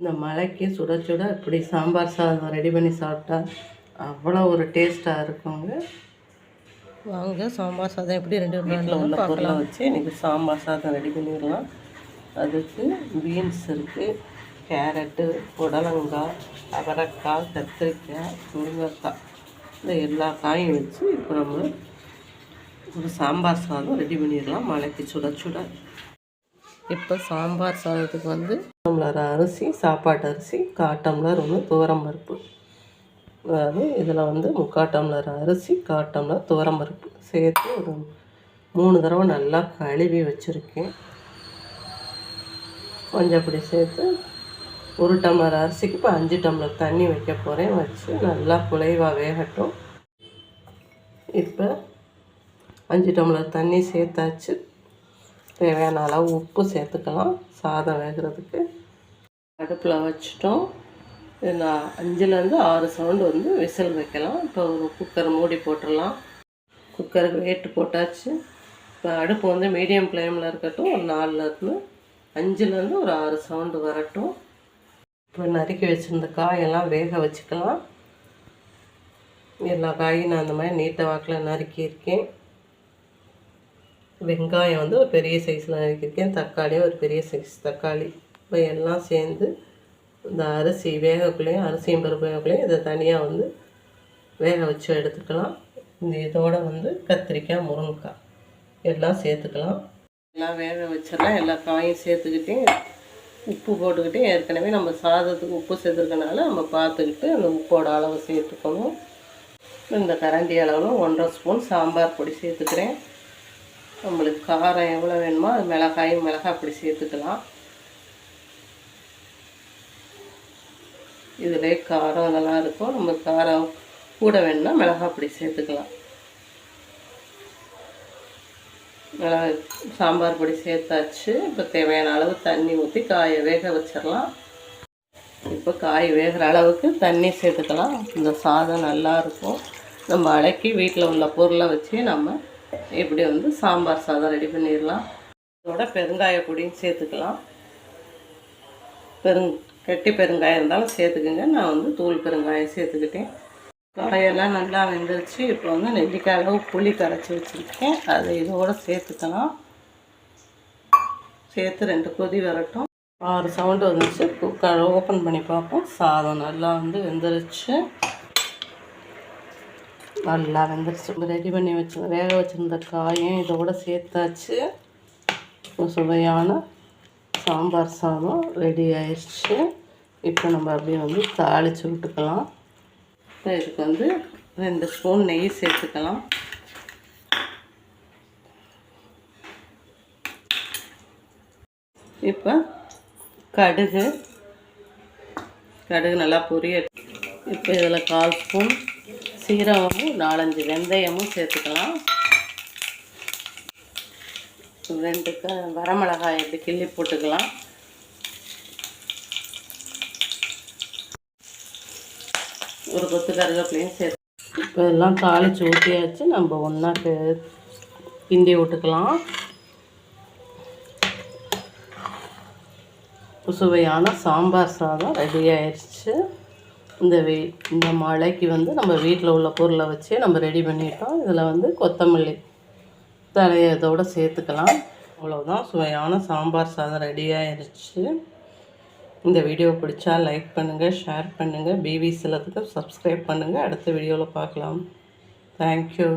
இந்த மழைக்கு சுட சுட இப்படி சாம்பார் சாதம் ரெடி பண்ணி சாப்பிட்டா அவ்வளோ ஒரு டேஸ்ட்டாக இருக்குங்க. வாங்க சாம்பார் சாதம் எப்படி ரெண்டு வீட்டில் உள்ள பொருளை வச்சு இன்றைக்கி சாம்பார் சாதம் ரெடி பண்ணிடலாம். அதுக்கு பீன்ஸ் இருக்குது கேரட்டு புடலங்காய் அவரைக்காய் கத்திரிக்காய் முருங்கைக்காய். இந்த எல்லா காயும் வச்சு இப்போ நம்ம ஒரு சாம்பார் சாதம் ரெடி பண்ணிடலாம். மழைக்கு சுட சுட. இப்போ சாம்பார் சாதத்துக்கு வந்து டம்ளர் அரிசி சாப்பாட்டு அரிசி கால் டம்ளர் ஒன்று துவரம் பருப்பு. அதாவது இதில் வந்து முக்கால் டம்ளர் அரிசி கால் டம்ளர் துவரம் பருப்பு. சேர்த்து ஒரு மூணு தடவை நல்லா கழுவி வச்சுருக்கேன். கொஞ்சம் அப்படி சேர்த்து ஒரு டம்ளர் அரிசிக்கு இப்போ அஞ்சு டம்ளர் தண்ணி வைக்க போகிறேன் வச்சு நல்லா குலைவாக வேகட்டும். இப்போ அஞ்சு டம்ளர் தண்ணி சேர்த்தாச்சு. தேவையான அளவு உப்பு சேர்த்துக்கலாம். சாதம் வேகிறதுக்கு. அடுப்பில் வச்சிட்டோம். நான் அஞ்சுலேருந்து ஆறு சவுண்டு வந்து விசில் வைக்கலாம். இப்போ ஒரு குக்கர் மூடி போட்டுடலாம். குக்கருக்கு வேட்டு போட்டாச்சு. இப்போ அடுப்பு வந்து மீடியம் ஃப்ளேமில் இருக்கட்டும் ஒரு நாலுலேருந்து அஞ்சுலேருந்து ஒரு ஆறு சவுண்டு வரட்டும். இப்போ நறுக்கி வச்சுருந்த காயெல்லாம் வேக வச்சுக்கலாம். எல்லா காயும் நான் அந்த மாதிரி நீட்ட வாக்கில் நறுக்கியிருக்கேன். வெங்காயம் வந்து ஒரு பெரிய சைஸில் நறுக்கியிருக்கேன் தக்காளியும் ஒரு பெரிய சைஸ் தக்காளி. இப்போ எல்லாம் சேர்ந்து இந்த அரிசி வேகக்குள்ளேயும் அரிசியும் பருப்பு வேகக்குள்ளேயும் இதை தனியாக வந்து வேக வச்சு எடுத்துக்கலாம். இந்த இதோட வந்து கத்திரிக்காய் முருங்கைக்காய் எல்லாம் சேர்த்துக்கலாம். எல்லாம் வேக வச்சிடலாம். எல்லா காயும் சேர்த்துக்கிட்டே உப்பு போட்டுக்கிட்டே ஏற்கனவே நம்ம சாதத்துக்கு உப்பு சேர்த்துருக்கனால நம்ம பார்த்துக்கிட்டு அந்த உப்போட அளவு சேர்த்துக்கணும். இந்த கரண்டி அளவில் ஒன்றரை ஸ்பூன் சாம்பார் பொடி சேர்த்துக்கிறேன். நம்மளுக்கு காரம் எவ்வளோ வேணுமோ அது மிளகாயும் மிளகாய் பொடி சேர்த்துக்கலாம். இதிலே காரம் இதெல்லாம் இருக்கும். நம்ம காரம் கூட வேணும்னா மிளகா அப்படி சேர்த்துக்கலாம். மிளகா சாம்பார் பொடி சேர்த்தாச்சு. இப்போ தேவையான அளவு தண்ணி ஊற்றி காயை வேக வச்சிடலாம். இப்போ காய் வேகிற அளவுக்கு தண்ணி சேர்த்துக்கலாம். இந்த சாதம் நல்லா இருக்கும். நம்ம அடக்கி வீட்டில் உள்ள பொருளை வச்சு நம்ம இப்படி வந்து சாம்பார் சாதம் ரெடி பண்ணிடலாம். இதோட பெருங்காய பொடியும் சேர்த்துக்கலாம். பெருங் கெட்டி பெருங்காயம் இருந்தாலும் சேர்த்துக்குங்க. நான் வந்து தூள் பெருங்காயம் சேர்த்துக்கிட்டேன். காயெல்லாம் நல்லா வெந்துருச்சு. இப்போ வந்து நெல்லிக்காய் அளவு புளி கரைச்சி வச்சுருக்கேன். அதை இதோட சேர்த்துக்கலாம். சேர்த்து ரெண்டு கொதி வரட்டும். ஆறு சவுண்டு வந்துச்சு குக்கர் ஓப்பன் பண்ணி பார்ப்போம். சாதம் நல்லா வந்து வெந்துருச்சு. நல்லா வெந்துருச்சு. ரெடி பண்ணி வச்சு வேக வச்சுருந்த காயும் இதோட சேர்த்தாச்சு. சுவையான சாம்பார் சாதம் ரெடி ஆயிடுச்சு. இப்போ நம்ம அப்படியே வந்து தாளித்து விட்டுக்கலாம். இப்போ இதுக்கு வந்து ரெண்டு ஸ்பூன் நெய் சேர்த்துக்கலாம். இப்போ கடுகு கடுகு நல்லா பொரிய இப்போ இதில் கால் ஸ்பூன் சீரகமும் நாலஞ்சு வெந்தயமும் சேர்த்துக்கலாம். ரெண்டு க வரமிளகாய் இப்படி கிள்ளி போட்டுக்கலாம். ஒரு கொத்து கருவேப்பிலையும் சேர்த்து இப்போ எல்லாம் தாளித்து ஊற்றியாச்சு நம்ம ஒன்றா கிண்டி விட்டுக்கலாம். சுவையான சாம்பார் சாதம் ரெடி ஆயிடுச்சு இந்த வெ இந்த மழைக்கு வந்து நம்ம வீட்டில் உள்ள பொருளை வச்சே நம்ம ரெடி பண்ணிட்டோம். இதில் வந்து கொத்தமல்லி தலையை இதோடு சேர்த்துக்கலாம். அவ்வளோதான் சுவையான சாம்பார் சாதம் ரெடி ஆயிடுச்சு இந்த வீடியோ பிடிச்சா லைக் பண்ணுங்கள் ஷேர் பண்ணுங்கள் பிவி சிலத்துக்கு சப்ஸ்கிரைப் பண்ணுங்கள் அடுத்த வீடியோவில் பார்க்கலாம். தேங்க்யூ